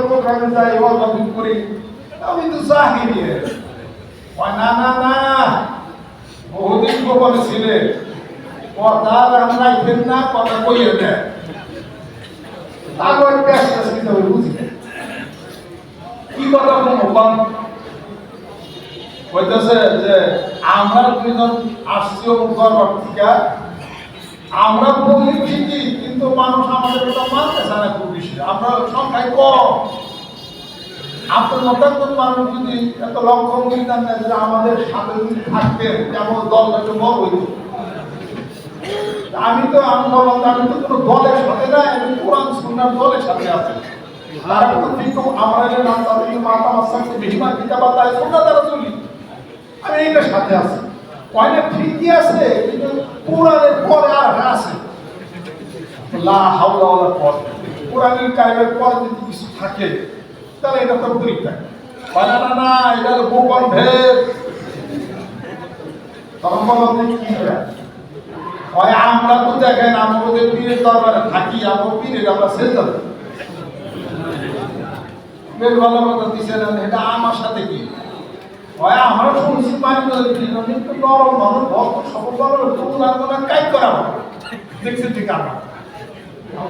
প্রোগ্রামে যাই তো জাহিরি না না না বহুদিন গোপনে ছিলে কথা রাখবেন না কথা কইয়ে দেয় তারপর ব্যাস ব্যাস কিন্তু আমি বুঝি কি কথা হইতেছে যে আমরা দুজন আসছি করবার আমরা বলি ঠিকই কিন্তু মানুষ আমাদের কথা মানতেছে না খুব বেশি। আমরা সংখ্যায় কম। আপনার মানুষ যদি এত লক্ষ্য বুঝতেন না যে আমাদের সাথে যদি থাকতেন যেমন দলটা একটু বড় হইত। আমি তো আমি বললাম আমি তো কোনো দলের সাথে না আমি কোরআন দলের সাথে আছি। তারা তো আমরা যে নাম তাদের মাতা কিতাবা তাই সুন্না তারা চলি। আমি এইটার সাথে আছি। কয়না ঠিকই আছে, কিন্তু কোরআনের পরে আর আছে। লা হাওলা ওয়ালা পর কোরআনের কায়েমের পরে যদি থাকে, তাহলে এটা তো পরীক্ষা না না না এটা তো গোপন ভেদ। তখন? হয় আমরা তো দেখেন আমাদের পীরের দরবারে থাকি, আমরা পীরের, আমরা সেজদা দেই। বেশ ভালো কথা দিছে না, এটা আমার সাথে কি? হয় আমরা শুনছি পানি কিন্তু নরম মানুষ ভক্ত তবু আর কোনো করা হবে দেখছি ঠিক আমরা?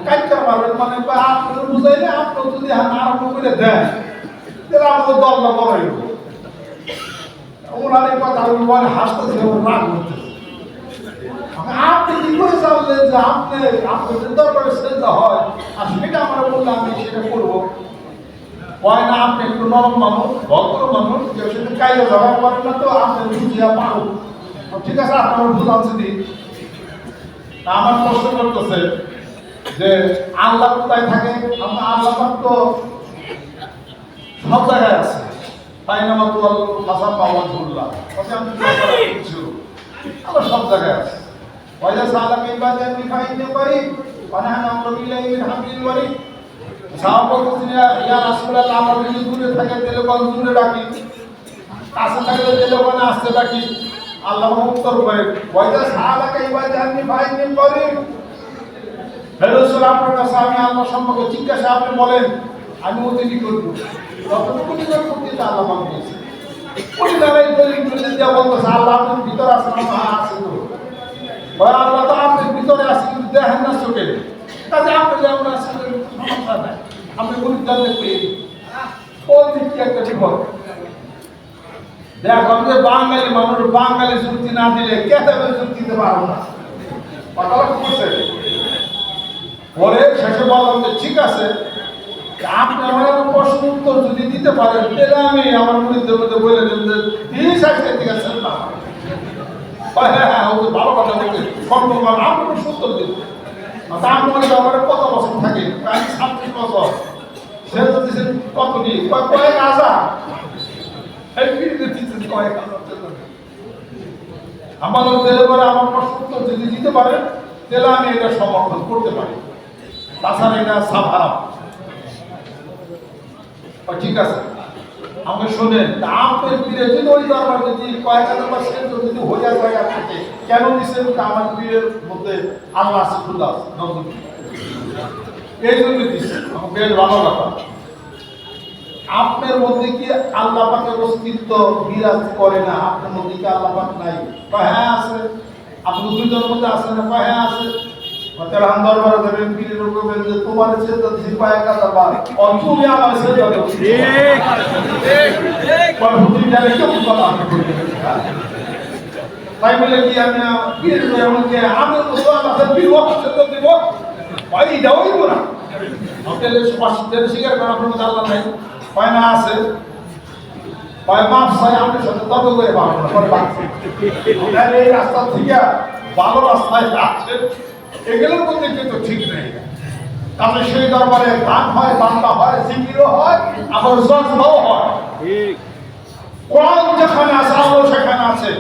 কাজ করা পারবেন মানে আপনি বুঝাইলে আপনি যদি আরম্ভ করে দেন তাহলে আমাদের দল না বড় ওনার এই কথা বলে হাসতেছে ও রাগ আপনি কি করে চাইলেন যে আপনি হয়, আর সেটা আমরা বললাম আমি সেটা করব? হয় না, আপনি একটু নরম মানুষ, ভদ্র মানুষ, কেউ সেটা কাইলে ব্যবহার করেন না তো আপনি বুঝিয়া পারো তো ঠিক আছে, আপনার বুঝাচ্ছি আমার প্রশ্ন করতেছে যে আল্লাহ কোথায় থাকে? আমরা আল্লাহ তো সব জায়গায় আছে। হাসান বাবা ঝুল্লাহ তবে আমি কিছু? আল্লাহ সব জায়গায় আছে। ওয়াইদা সালাকে ইবাদে আমি খাইতে পারি পানাহানা আমরা বিলাই হামিল পারি সাহাবত ইয়া ইয়া রাসূলুল্লাহ, আমরা যদি দূরে থাকে তাহলে কোন দূরে ডাকি। কাছে থাকলে তাহলে কোন আসতে ডাকি। আল্লাহ উত্তর করে ওয়াইদা সালাকে ইবাদে আমি খাইতে পারি ফেরোসুল আপনার কাছে আমি আল্লাহ সম্পর্কে জিজ্ঞাসা, আপনি বলেন, আমি কি করব। যতটুকু নিজের করতে আল্লাহ আমাকে দিয়েছে উনি দলিল দলিল দিয়া বলতেছে, আল্লাহ আপনার ভিতরে আছে না আছে তো। ভয় আল্লাহ তো আপনার ভিতরে আছে, কিন্তু দেখেন না চোখে। কাজে আপনি যে আমরা আছি সমস্যা নাই। আপনি গরিব জানলে পেয়ে একটা বিপদ। বাঙালি মানুষ, বাঙালি যুক্তি না দিলে কেতাবে যুক্তি দিতে পারব না। পরে শেষে বললাম যে ঠিক আছে আপনি আমার প্রশ্ন উত্তর যদি দিতে পারেন, তাহলে আমি আমার মরিদের মধ্যে বলে দেব যে তিরিশ আজকে ঠিক আছে হ্যাঁ হ্যাঁ তার মনে আমার কত থাকে? কত কয়েক আমার প্রশ্ন উত্তর যদি দিতে পারেন তাহলে আমি এটা সমর্থন করতে পারি। ঠিক আছে। যদি কয়েক হাজার বা যদি থাকে, কেন দিচ্ছেন আমার মধ্যে আল্লাহ আছে আছে এই জন্য দিচ্ছে আমার বেশ ভালো কথা। আপনার মধ্যে কি আল্লাহ পাকের অস্তিত্ব বিরাজ করে না? আপনার মধ্যে কি আল্লাহ পাক নাই? কয় হ্যাঁ আছে। আপনি দুইজনের মধ্যে আছেন না? কয় হ্যাঁ আছে। আম দরবারে দেবেন পীরের বলবেন যে তোমার দিছি কয়েক হাজার বার ও তুমি আমার চেতা দেও কয় হুজুর জানে কেউ কথা তাই বলে কি আমি পীরের উপর এমন যে আমি তো আছে পীর ওয়াক্ত চেতা দিব ভাই যাওই না হোটেলে স্পষ্ট স্বীকার করা কোনো আল্লাহ নাই। না আছে। মাপ চাই আমাদের সাথে তত করে পাবো পরে বাড়ছে এই রাস্তা থেকে ভালো রাস্তায় যাচ্ছে এগুলোর মধ্যে কিন্তু ঠিক নেই। তাহলে সেই দরবারে গান হয় বাংলা হয় জিকিরও হয় আবার জজবাও হয়। কোরআন যেখানে আছে আলো সেখানে আছে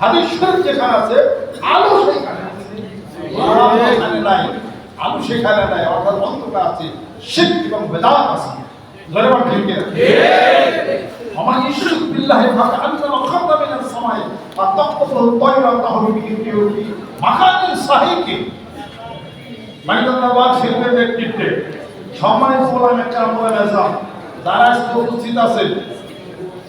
হাদিস যেখানে আছে আলো সেখানে আছে। নাই আলো সেখানে নাই অর্থাৎ অন্তটা আছে শিখ এবং বেদাত আছে। ধরে বা ঠিক আমার ইশরিক বিল্লাহি ফাকান্নামা খাররা মিনাস সামাই ফাতাকফু তায়রা তাহমি বিকিউটি মাকানিন সাহিকি মাইদানাবাদ শিল্পের নেতৃত্বে সম্মানিত ওলামা কেরাম ওলামা যারা উপস্থিত আছেন।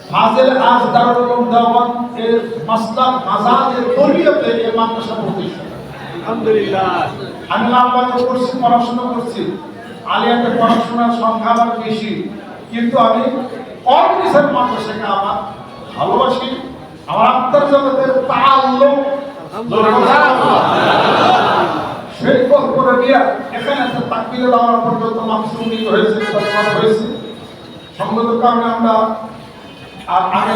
ফাজেল আজ দারুল দেওয়ান এর মাসলাক মাজাজের তরিয়তে এই মাদ্রাসা প্রতিষ্ঠা। আলহামদুলিল্লাহ আমি লালবাগে পড়ছি, পড়াশোনা করছি। আলিয়াতে পড়াশোনার সংখ্যা আমার বেশি, কিন্তু আমি কম মাদ্রাসাকে আমার ভালোবাসি। আমার আত্মার জগতের তাল্লুক করে নিয়ে এখানে একটা পর্যন্ত মাকসুমি হয়েছে হয়েছে। কারণে আমরা আর আগে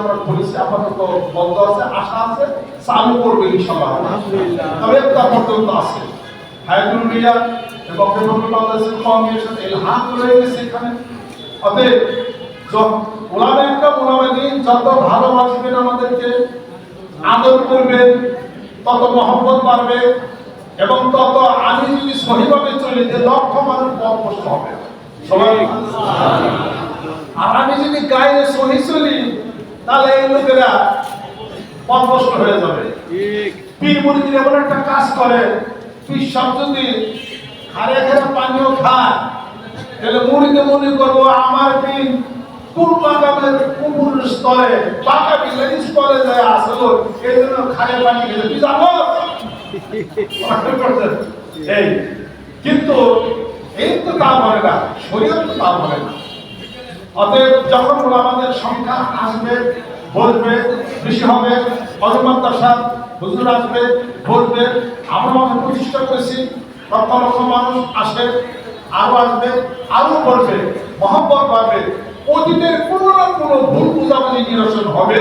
আমরা করেছি। আপাতত বন্ধ আছে, আশা আছে, চালু করবে আলহামদুলিল্লাহ। তবে তা পর্যন্ত আছে। হায়াতুল মিয়া এবং ইলহাম রয়ে গেছে এখানে। অতএব ওলামা একটা ওলামা দিন, যত ভালোবাসবেন আমাদেরকে, আদর করবেন তত মহব্বত বাড়বে এবং তত আমি যদি সহিভাবে চলি যে লক্ষ মানুষ পথ হবে। সবাই আর আমি যদি গায়ে সহি চলি তাহলে এই লোকেরা পথভ্রষ্ট হয়ে যাবে। পীর মুরিদিন এমন একটা কাজ করে পীর সব যদি খারে খারে পানীয় খায় তাহলে মুড়িতে মনে করব আমার পীর কোন মাকামের কুকুর স্তরে বাঁকা বিলের স্তরে যায় আসলো, এই জন্য খারে পানি খেলে তুই করছেন? এই, কিন্তু এই তো তা বলে না, শরীয়ত তো তা বলে না। অতএব যখন আমাদের সংখ্যা আসবে, বলবে, বেশি হবে অজমান দাসাদ হুজুর আসবে, বলবে, আমরা আমাদের প্রতিষ্ঠা করেছি, লক্ষ লক্ষ মানুষ আসে আরও আসবে, আরও বলবে, মহব্বত বাড়বে। অতীতের কোনো না কোনো ভুল বুঝাবুঝি নিরসন হবে।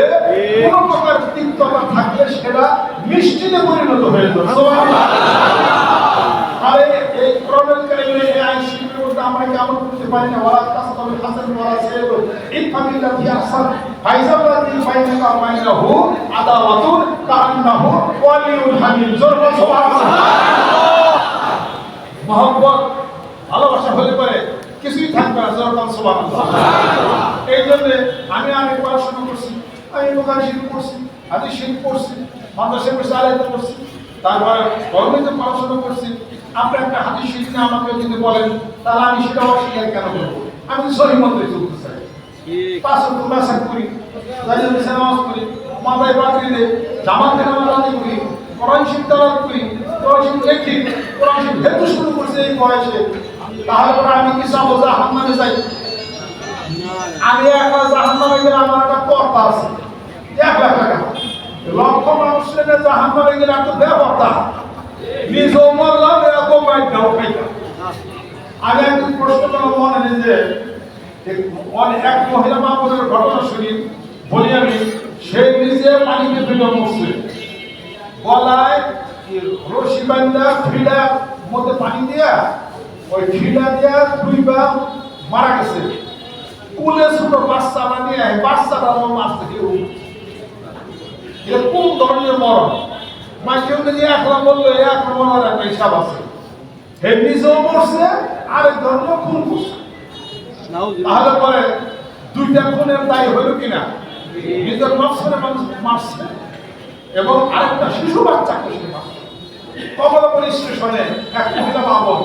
কোনো প্রকার তিক্ততা থাকলে সেটা মিষ্টিতে পরিণত হয়ে যাবে। আরে এই কোরআনুল কারীমের এই আয়াত শরীফের মধ্যে আমরা কি আমল করতে পারি না? ওয়ালা তাসতাবিল হাসান ওয়ালা সাইয়্যিদ ইফহামিল লাতি আহসান ফাইজাল লাতি বাইনাকা ওয়া বাইনাহু আদাওয়াতুন কাআন্নাহু ওয়ালিউল হামিম জোর সুবহানাল্লাহ। মহব্বত ভালোবাসা হলে পরে কিছুই থাকবে না জোর বল এই জন্য আমি আমি পড়াশোনা করছি। আমি বোখারি শরীফ পড়ছি হাদিস শরীফ পড়ছি মাদ্রাসা আলাদা পড়ছি তারপরে গভর্নমেন্টে পড়াশোনা করছি। আপনি একটা শরীফ নিয়ে আমাকে যদি বলেন তাহলে আমি সেটা অস্বীকার কেন করব? আমি সহি মন্ত্রে চলতে চাই। পাঁচ অক্ট করি নামাজ করি মাথায় পাত্রি দে জামাতে নামাজ করি কোরআন তালাত করি কোরআন শিব দেখি কোরআন ভেতু শুরু করছে এই বয়সে তাহলে আমি কি চাবো জাহান নামে যাই? আমি একটা জাহান নামে গেলে আমার একটা কর্তা আছে। এক লাখ টাকা লক্ষ মানুষ নেবে জাহান নামে গেলে একটা ব্যবস্থা নিজেও মরলাম, এরকম একটাও খাইতাম। আমি একদিন প্রশ্ন করলাম মনে নেই যে এক- মহিলা মা বোনের ঘটনা শুনি। বলি আমি, সে নিজে পানিতে ফেলে মরছে। গলায় রশি বান্ধা ফিডা, মধ্যে পানি দিয়া ওই ফিডা দিয়া দুইবা মারা গেছে। কুলে ছোট বাচ্চাটা নিয়ে বাচ্চাটা আমার মাছ থেকে। এটা কোন ধরনের মরণ? মা কেউ যদি একলা বলল এক মরণের একটা হিসাব আছে। হে নিজেও মরছে, আরেক ধর্ম খুন করছে। তাহলে পরে দুইটা খুনের দায়ী হইল কিনা? নিজের নকশনে মানুষ মারছে এবং আরেকটা শিশু বাচ্চাকে সে মারছে। কমলাপুর স্টেশনে এক মহিলা বাবন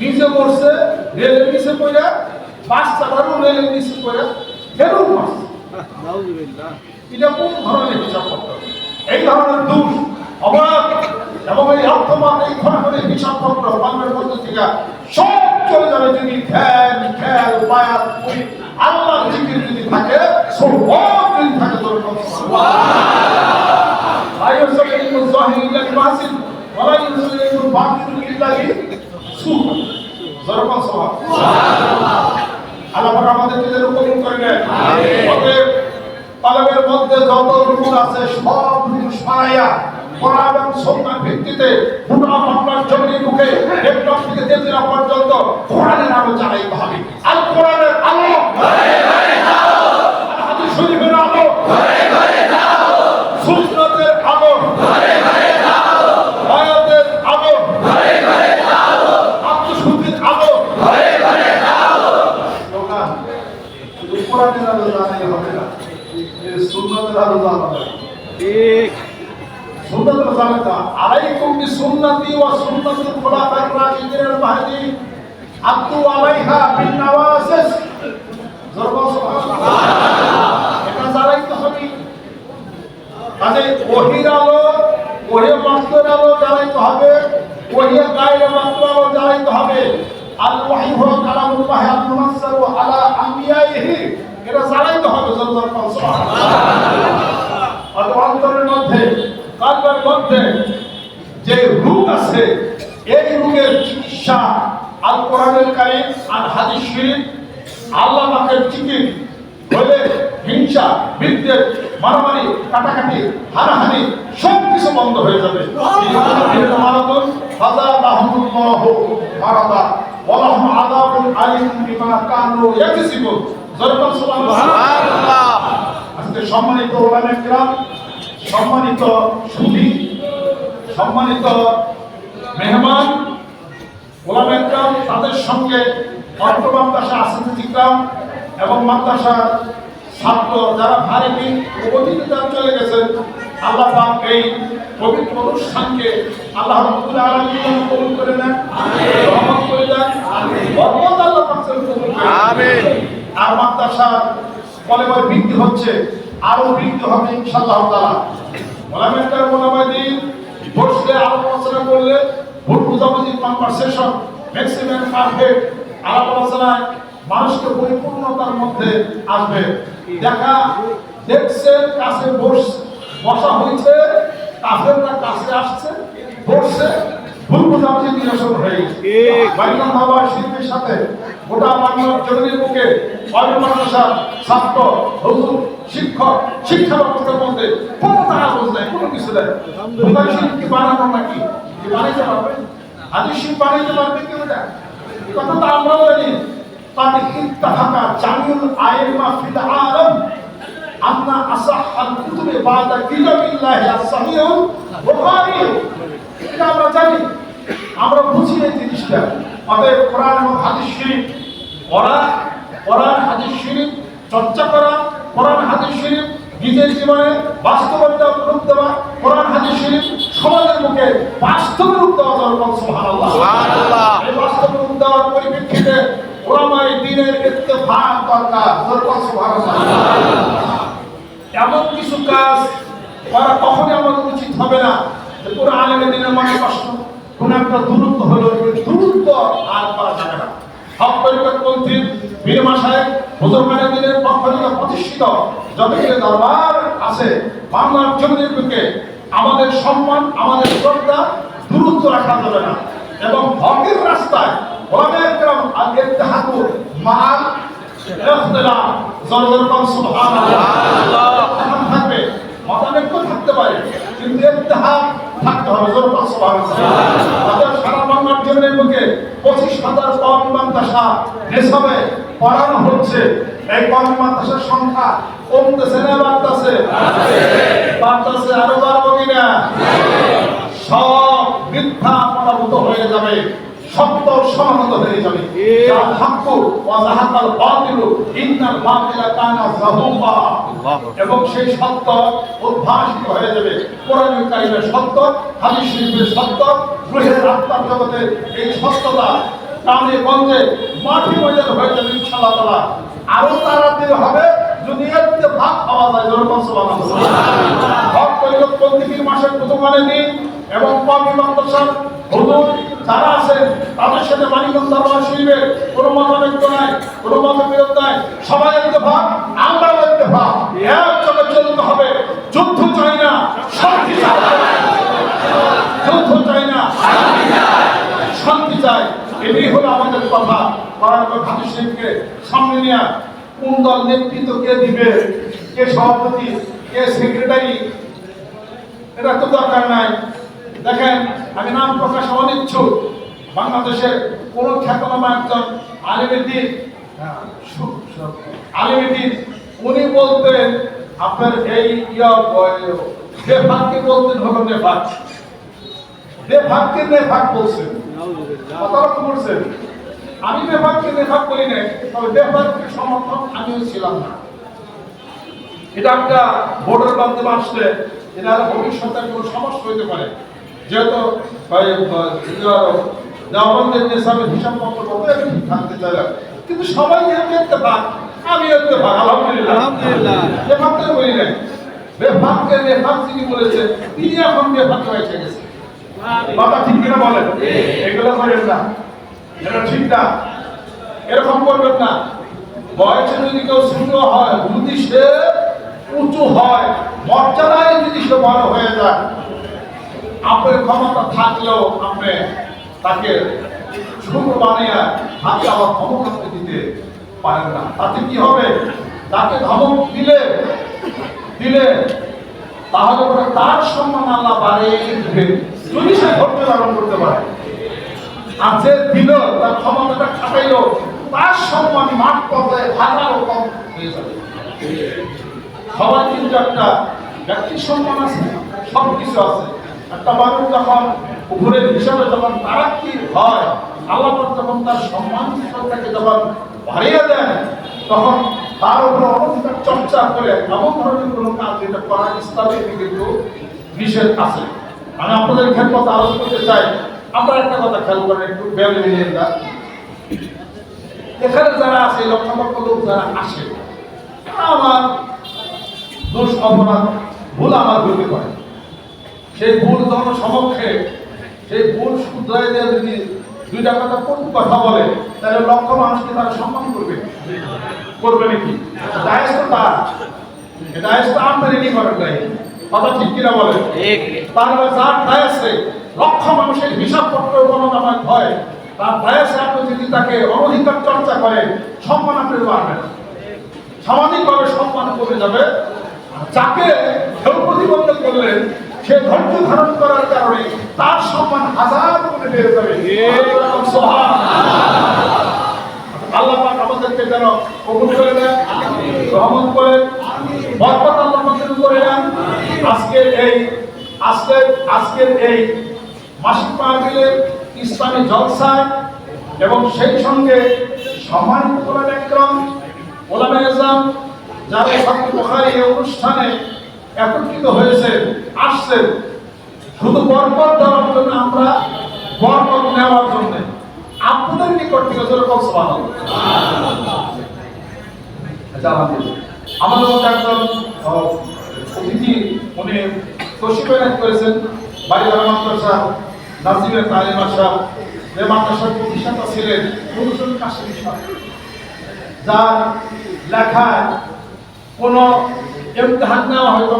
নিজে মরছে রেলের নিচে পড়ে বাচ্চাটারও রেলের নিচে পড়ে ফেরও মারছে। এটা কোন ধরনের হিসাব করতে হবে? এই ধরনের দোষ অবাধ এবং এই অর্থমান এই খনখনের হিসাব পত্র বাংলার মধ্যে থেকে সব চলে যাবে যদি ধ্যান খেয়াল বায়াত ওই আল্লাহর জিকির যদি থাকে সব যদি থাকে তোর আইয়ুসাল্লিমু যাহির ইল্লা বিমাসিন ওয়ালা ইউসাল্লিমু বাতিন ইল্লা বিসুহ জরবা সওয়াব আল্লাহ পাক আমাদেরকে যেন কবুল করে নেন অতএব তালেবের মধ্যে যত রুকুন আছে সব রুকুন সরাইয়া এবং সুন্নাহর ভিত্তিতে পুরো মামলার জন্য মুখে লেপটপ থেকে তেজরা পর্যন্ত কোরআনের আলো চালাইতে হবে আর কোরআনের আলো আর হাদিস শরীফের আলো সুন্নতের আলো আয়াতের আলো আত্মশুদ্ধির আলো দোকান শুধু কোরআনের আলো জানাই হবে না এর সুন্নতের আলো জানা হবে ঠিক সুন্নতের খুলাফায়ে রাশিদিনের মাহদি আব্দু আলাইহা বিন নওয়াসিস জোরবা সুবহানাল্লাহ এটা জ্বালাইতে হবে। কাজে ওহির আলো ওহে মাত্রের আলো জ্বালাইতে হবে। ওহে গায়ের মাত্র আলো জ্বালাইতে হবে। আল ওয়াহি হল কালামুল্লাহ আল মুনাসসারু আলা আম্বিয়াইহি। এটা জ্বালাইতে হবে জোরবার সুবহানাল্লাহ আর অন্তরের মধ্যে কালবের মধ্যে যে রোগ আছে এই রোগের চিকিৎসা আল কোরআনের কারিম আর হাদিস শরীফ আল্লাহ পাকের চিকিৎসা হলে হিংসা বিদ্বেষ মারামারি কাটাকাটি হানাহানি সব কিছু বন্ধ হয়ে যাবে। আজকে সম্মানিত সম্মানিত সুধী সম্মানিত মেহমান ওলামা কিরাম তাদের সঙ্গে অর্থ মাদ্রাসা আসিফ ইকরাম এবং মাদ্রাসার ছাত্র যারা ভারী অতিথিরা চলে গেছেন আল্লাহ পাক এই পবিত্র অনুষ্ঠানকে আল্লাহ রাব্বুল আলামিন কবুল করে নেন। রহমত করে দেন। বরকত আল্লাহ পাক কবুল আমিন। আর মাদ্রাসা বলে বলে বৃদ্ধি হচ্ছে আরও বৃদ্ধি হবে ইনশাআল্লাহ তাআলা। ওলামায়ে মোলামাদিন বসলে আলাপ আলোচনা করলে ভোট বুঝাবুঝি কনভারসেশন ম্যাক্সিমাম পারফেক্ট আলাপ আলোচনায় মানুষকে পরিপূর্ণতার মধ্যে আসবে। দেখা, দেখছে, কাছে বস, বসা হয়েছে, কাফেররা কাছে আসছে, বসছে। ভুল বুঝাবুঝি নিরসন হয়ে। বাইকান বাবা শিল্পীর সাথে গোটা বাংলার মুখে অন্য মাদ্রাসার ছাত্র হুজুর শিক্ষক শিক্ষা ব্যবস্থার মধ্যে কোনো তারা বোঝ নাই কোনো কিছু নেই বোঝাই শিল্প বানানো নাকি বানাইতে পারবে আদি শিল্প বানাইতে পারবে কেউ না কথা তো আমরাও জানি তাদের কুতুবে বাদা কিতাবিল্লাহি as-সাহিহুল বুখারী এটা আমরা জানি। আমরা বুঝি এই জিনিসটা। অতএব কোরআন এবং হাদিস শরীফ পড়া কোরআন হাদিস শরীফ চর্চা করা কোরআন হাদিস শরীফ নিজের জীবনে বাস্তবতা রূপ দেওয়া কোরআন হাদিস শরীফ সমাজের মুখে বাস্তব রূপ দেওয়া দরকার সুবহানাল্লাহ। সুবহানাল্লাহ। এই বাস্তব রূপ দেওয়ার পরিপ্রেক্ষিতে ওলামায়ে দ্বীনের ইত্তেফাক দরকার দরকার সুবহানাল্লাহ। এমন কিছু কাজ করা কখনই আমাদের উচিত হবে না। পুরো আলেমের দিনের মনে কষ্ট কোন একটা দূরত্ব হলো দূরত্ব আর করা যাবে না। বীর মাসায় হুজুরমানের দিনের পক্ষ থেকে প্রতিষ্ঠিত। যতগুলো দরবার আছে বাংলার জমির বুকে আমাদের সম্মান আমাদের শ্রদ্ধা দূরত্ব রাখা যাবে না। এবং হকের রাস্তায় মাল সুবহানাল্লাহ। থাকবে। মতানৈক্য থাকতে পারে, কিন্তু ইত্তেহাদ থাকতে হবে, জোর পাঁচ হাজার সারা বাংলার জন্য বুকে পঁচিশ হাজার কম মাদ্রাসা নেশাবে পড়ানো হচ্ছে। এই কম মাদ্রাসার সংখ্যা কমতেছে না, বাড়তেছে। বাড়তেছে আরও বাড়বো কিনা? সব মিথ্যা পরাভূত হয়ে যাবে। সত্য সমানত হয়ে যাবে। যা হাক্কু ওয়া যাহাকাল বাতিলু ইন্নাল বাতিলা কানা যাহুকা। এবং সেই সত্য উদ্ভাসিত হয়ে যাবে। কোরআন কারিমের সত্য হাদিস শরীফের সত্য রুহের আত্মার জগতে এই সত্যতা কানে গঞ্জে মাটি ময়দান হয়ে যাবে ইনশাআল্লাহ তাআলা। আরও তাড়াতাড়ি হবে এতে ভাগ পাওয়া যায় যেরকম সুবহানাল্লাহ। হক পরিবর্তন মাসের প্রথম মানে দিন এবং কমি মাদ্রাসার হুজুর যারা আছেন, তাদের সাথে মানিকগঞ্জ দরবার শরীফের কোনো মতানৈক্য নাই, কোনো মতবিরোধ নাই। সবাই ইত্তেফাক আমরা ইত্তেফাক এক চলে চলতে হবে। যুদ্ধ চাই না, শান্তি চাই। যুদ্ধ চাই না, শান্তি চাই। এটাই হলো আমাদের কথা। করার হাদিস শরীফকে সামনে নিয়ে কোন দল নেতৃত্ব কে দিবে, কে সভাপতি, কে সেক্রেটারি, এটা তো দরকার নাই। দেখেন, আমি নাম প্রকাশ অনিচ্ছুক। বাংলাদেশের কোন খ্যাতনামা একজন আলিমেদিন আলিমেদিন উনি বলতেন, আপনার এই ইয়া বেফাককে বলতেন হলো নেফাক? বেফাককে নেফাক বলছেন? নাউজুবিল্লাহ কথাটা তো বলছেন? আমি বেফাককে নেফাক করি নাই, তবে বেফাককে সমর্থক আমিও ছিলাম না। এটা একটা ভোটের মাধ্যমে আসলে এটা ভবিষ্যতে কোনো সমস্যা হইতে পারে। যেহেতু দেওয়ানদের হিসাব পত্র কত একটু থাকতে চাইলাম। কিন্তু সবাই যেহেতু পাক আমি পাক আলহামদুলিল্লাহ। আলহামদুলিল্লাহ। বলি নাই বেফাককে বেফাক যিনি বলেছে তিনি এখন বেফাক হয়ে গেছে। বাবা ঠিক কিনা বলেন? এগুলো করেন না। এটা ঠিক না এরকম করবেন না। বয়সে যদি কেউ সুন্দর হয় যদি সে উঁচু হয় মর্যাদায় যদি সে বড় হয়ে যায় আপনার ক্ষমতা থাকলেও আপনি তাকে ছোট বানিয়ে হাতে আবার ক্ষমতা দিতে পারেন না। তাতে কি হবে? তাকে ধমক দিলে দিলে তাহলে পরে তার সম্মান আল্লাহ বাড়িয়ে যদি সে ধৈর্য ধারণ করতে পারে। আর যে দিল, তার ক্ষমতাটা খাটাইলো, তার সম্মান মাঠ পর্যায়ে হাজারো কম হয়ে যাবে। সবার কিন্তু একটা ব্যক্তি সম্মান আছে সব কিছু আছে। একটা মানুষ যখন উপরের হিসাবে যখন তারা কি হয়, আল্লাহ যখন তার সম্মান তাকে যখন বাড়িয়ে দেন, তখন তার উপরে অনধিকার চর্চা করে এমন ধরনের কোনো কাজ যেটা করা ইসলামে কিন্তু নিষেধ আছে। আমি আপনাদের খেদমত আলোচনা করতে চাই। আপনারা একটা কথা খেয়াল করেন, একটু ভেবে নিলেন না এখানে যারা আছে লক্ষ লক্ষ লোক যারা আসে আমার দোষ অপরাধ, ভুল আমার হইতে পারে সেই ভুল যখন সমক্ষে সেই ভুল শুধরাই দেওয়া যদি দুইটা কথা কোন কথা বলে তাহলে লক্ষ মানুষকে তারা সম্মান করবে। করবে নাকি? দায়স তো তার। দায়স তো আপনার এটি করেন নাই। কথা ঠিক কিনা বলে যার দায়সে লক্ষ মানুষের হয় তার দায়সে আপনি যদি তাকে অনধিকার চর্চা করে সম্মান আপনি পারবেন সামাজিকভাবে সম্মান কমে যাবে। যাকে কেউ প্রতিবন্ধ করলেন সে ধৈর্য ধারণ করার কারণে তার সম্মান হাজার গুণে বেড়ে যাবে। আল্লাহ পাক আমাদেরকে যেন কবুল করে দেন রহমত করেন বরকত আল্লাহ উপরে দেন। আজকের এই আজকের আজকের এই মাসিক মাহফিলের ইসলামী জলসায় এবং সেই সঙ্গে সম্মানিত কোরআন একরম ওলামে যারা বুখারী এই অনুষ্ঠানে একত্রিত হয়েছে আসছেন শুধু বরকত দেওয়ার জন্য আমরা বরকত নেওয়ার জন্য আপনাদের নিকট থেকে যেরকম সমান আচ্ছা আমাদের মধ্যে একজন অতিথি, উনি তসিবেন করেছেন। বাড়ি মাদ্রাসা নাজিমের তালিম আশা যে মাদ্রাসার প্রতিষ্ঠাতা ছিলেন প্রফেসর কাশিম যার লেখায় কোনো ইমতিহান নেওয়া হয়তো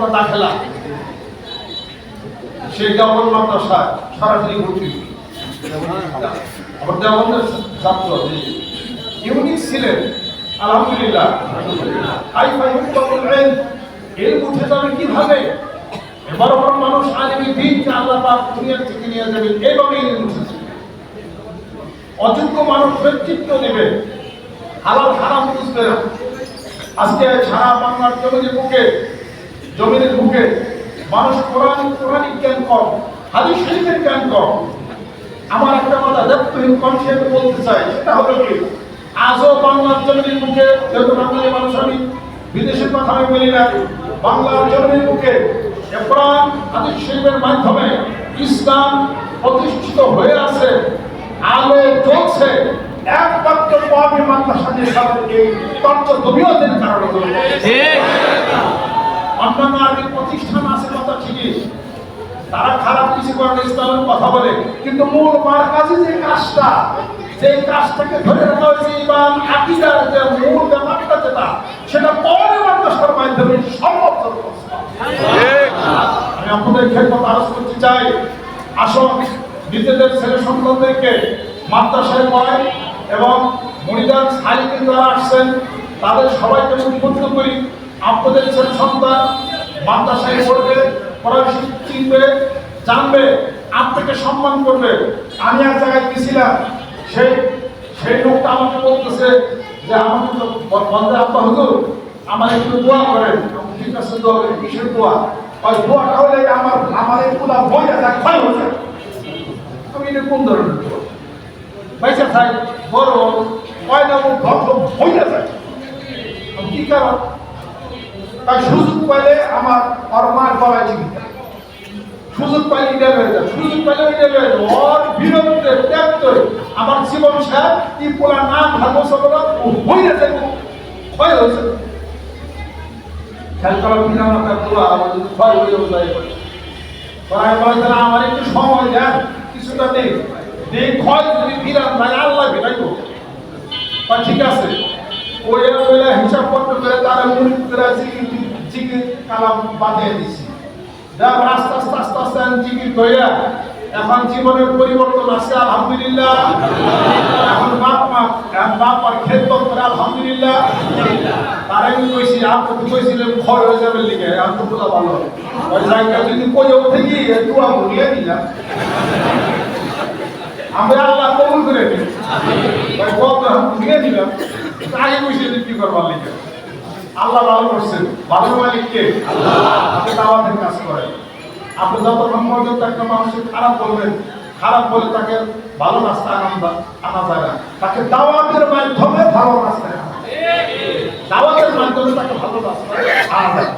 যাবে কীভাবে বড় বড় মানুষ আলিমি দিনকে আল্লাহ পাক দুনিয়া থেকে নিয়ে যাবেন এইভাবে ইলম উঠেছে। অযোগ্য মানুষ ব্যক্তিত্ব নেবে, হালাল হারাম বুঝবে না। আজকে সারা বাংলার জমিনের বুকে জমিনের বুকে মানুষ কোরআন কোরআনিক জ্ঞান কম, হাদিস শরীফের জ্ঞান কম। আমার একটা কথা দায়িত্বহীন কণ্ঠে বলতে চাই, সেটা হলো কি? আজও বাংলার জমিনের বুকে, যেহেতু বাঙালি মানুষ, আমি বিদেশের কথা আমি বলি না, বাংলার জমিনের বুকে কোরআন, হাদিস শরীফের মাধ্যমে ইসলাম প্রতিষ্ঠিত হয়ে আছে আলো জ্বলছে। একমাত্র পাবি মাদ্রাসা নিসাবের তত্ত্ব দবিয়তের কারণে অন্যান্য আরবি প্রতিষ্ঠান আছে কথা ঠিকই। তারা খারাপ কিছু করে না, ইসলামের কথা বলে। কিন্তু মূল মার কাছে যে কাজটা যে কাজটাকে ধরে রাখা হয়েছে ইমান আকিদার যে মূল ব্যাপারটা যেটা সেটা পরে মাদ্রাসার মাধ্যমে সম্ভব আমি আপনাদের আরজ করতে চাই। আসুন নিজেদের ছেলে সন্তানদেরকে মাদ্রাসায় পড়ায় এবং মনিদান সালিকে যারা আসছেন, তাদের সবাইকে উদ্বুদ্ধ করি। আপনাদের ছেলে সন্তান মাদ্রাসায় পড়বে, পড়াশি চিনবে জানবে, আপনাকে সম্মান করবে। আমি এক জায়গায় গেছিলাম, সেই সেই লোকটা আমাকে বলতেছে যে, আমাকে তো বন্ধে আব্বা হুজুর, আমার একটু দোয়া করেন ঠিক আছে দোয়া করি কিসের দোয়া? ওই দোয়াটা হলে আমার আমার এই পুরা দেখ ক্ষয় হয়ে যায় আমি এটা কোন ধরনের দোয়া? খাই বড় পয়লা মুখ ভদ্র হইয়া যায়। কি কারণ? তাই সুযোগ পাইলে আমার ওর মার গলায় চিনি। সুযোগ পাইলে এটা হয়ে যায় সুযোগ পাইলে এটা হয়ে যায় ওর বিরুদ্ধে ত্যাগ করে আমার জীবন সার কি পোলা না ভালো সবরা হয়ে যায়। ক্ষয় হয়েছে। খেয়াল করার পিতা মাতার দোয়া আমার যদি ক্ষয় হয়ে যায়। আমার একটু সময় দেন, কিছুটা দিন। দিন ক্ষয় যদি ফিরান তাই আল্লাহ ফিরাইবো। বা ঠিক আছে। ওই ওইলা হিসাব করে তারা করে জিকির জিকির কালাম বাঁধিয়ে দিছি। দেখ, আস্তে আস্তে আস্তে আস্তে আমি জিকির কইরা এখন জীবনের পরিবর্তন আছে, আলহামদুলিল্লাহ। এখন বাপ মা, এখন বাপ মার খেদমত করে আলহামদুলিল্লাহ। তারাই আমি কইছি আপনি তো কইছিলেন ক্ষয় হয়ে যাবে লিখে আমি তো বোঝা ভালো যদি কই উঠে গিয়ে দোয়া ভুলিয়ে দিলাম। আমরা আল্লাহ কবুল করে ভাই কত দিয়ে দিলাম, তাই যে কি করবার লিখে আল্লাহ ভালো করছেন। ভালো মালিক কে? আল্লাহ আপনি দাওয়াতের কাজ করেন। আপনি যতক্ষণ পর্যন্ত একটা মানুষকে খারাপ বলবেন। খারাপ বলে তাকে ভালো রাস্তা আনা আনা যায় না। তাকে দাওয়াতের মাধ্যমে ভালো রাস্তায় আনা। দাওয়াতের মাধ্যমে তাকে ভালো রাস্তায় আনা যায়।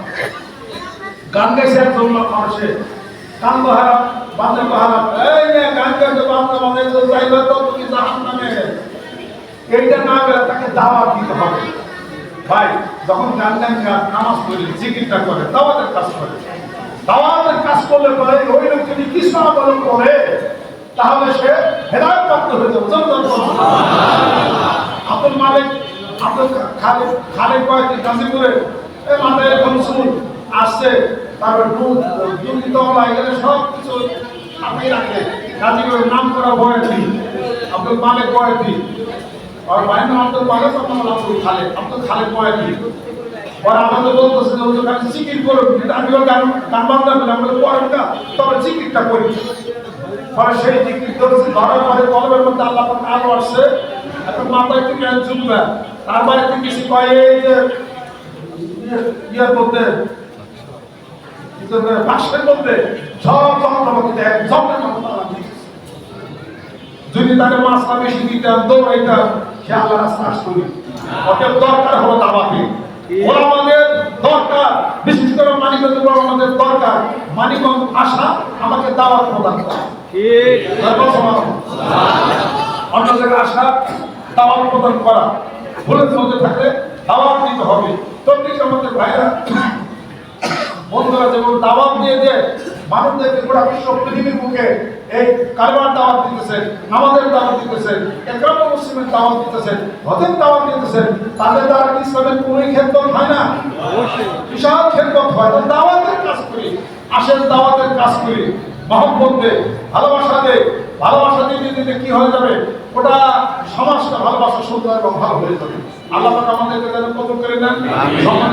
গান গাইছে একজন মানুষে। কান বহারা বান্ধব বহারা এই নে গান গাইছে বান্ধব বান্ধব তো যাইবে তো তুমি জাহান নামে এইটা না গেলে তাকে দাওয়াত দিতে হবে। ভাই, যখন গান গান নামাজ পড়ে, জিকিরটা করে, দাওয়াতের কাজ করে। দাওয়াতের কাজ করলে পরে ওই লোক যদি কৃষ্ণ অবলম্বন করে তাহলে সে হেদায়ত প্রাপ্ত হয়ে যাবে। আব্দুল মালিক, আব্দুল খালেদ খালেদ কয়েকদিন গাজীপুরে মাথায় এরকম শুনুন আসছে। তারপর দুধ দুর্নীত এখানে সব কিছু আপনি রাখে নাম করা বয়াতি আব্দুল মালিক বয়াতি আর বাইরে আব্দুল মালিক আপনার আব্দুল খালেদ আব্দুল খালেদ বয়াতি ওরা আমাদের বলতেছে যে হুজুর, খালি জিকির করুন। কিন্তু আমি ওর গান গান করেন না তবে জিকিরটা করি। পরে সেই জিকির ধরেছে ধরার পরে কলমের মধ্যে আল্লাহ পাক আলো আসছে। এখন মাথায় থেকে চুলবে তার বাড়িতে কিছু কয় যে ইয়ে- ইয়ের বাক্সের মধ্যে সব তালা দিয়ে দিছে। যদি তাকে মাছটা বেশি দিতাম, দৌড়াইতাম, সে আল্লাহ রাস্তা আসতো ওকে দরকার হলো দাবাতে ওরা আমাদের দরকার। বিশেষ করে মানিকগঞ্জ আমাদের দরকার। মানিকগঞ্জ আসা আমাকে দাওয়াত প্রদান করে। অন্য জায়গায় আসা, দাওয়াত প্রদান করা। ভুলের মধ্যে থাকলে দাওয়াত দিতে হবে। তবলিগ আমাদের ভাইরা বন্ধুরা যেমন দাওয়াত দিয়ে দিয়ে মানুষদেরকে গোটা বিশ্ব পৃথিবীর বুকে এই কারবার দাওয়াত দিতেছেন আমাদের দাওয়াত দিতেছেন একরাম মুসলিমের দাওয়াত দিতেছেন হতেন দাওয়াত দিতেছেন তাদের দ্বারা ইসলামের কোনো ক্ষেত্র হয় না? বিশাল ক্ষেত্র হয় তো দাওয়াতের কাজ করি আসেন দাওয়াতের কাজ করি। মহব্বত দে ভালোবাসা দে ভালোবাসা দিতে দিতে কি হয়ে যাবে? ওটা সমাজটা ভালোবাসা সুন্দর এবং ভালো হয়ে যাবে। আল্লাহ আমাদেরকে যেন কবুল করে নেন। সম্মান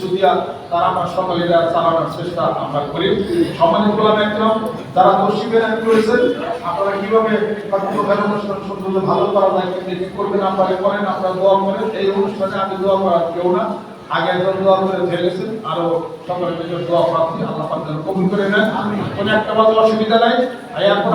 কিছু দিয়া তারা আমরা সকলে যা চালানোর চেষ্টা আমরা করি। সম্মানিত গোলাম একদম যারা দর্শীদের করেছেন আপনারা কীভাবে কর্মকার অনুষ্ঠান সুন্দর ভালো করা যায় কেমনি কি করবেন, আপনারা করেন, আপনারা দোয়া করেন। এই অনুষ্ঠানে আমি দোয়া করার কেউ না। আগে একজন দোয়া করে ফেলে গেছেন আরও সকলের দোয়া প্রার্থী আল্লাহ কবুল করে নেন। কোনো একটা বাজে অসুবিধা নাই। এখন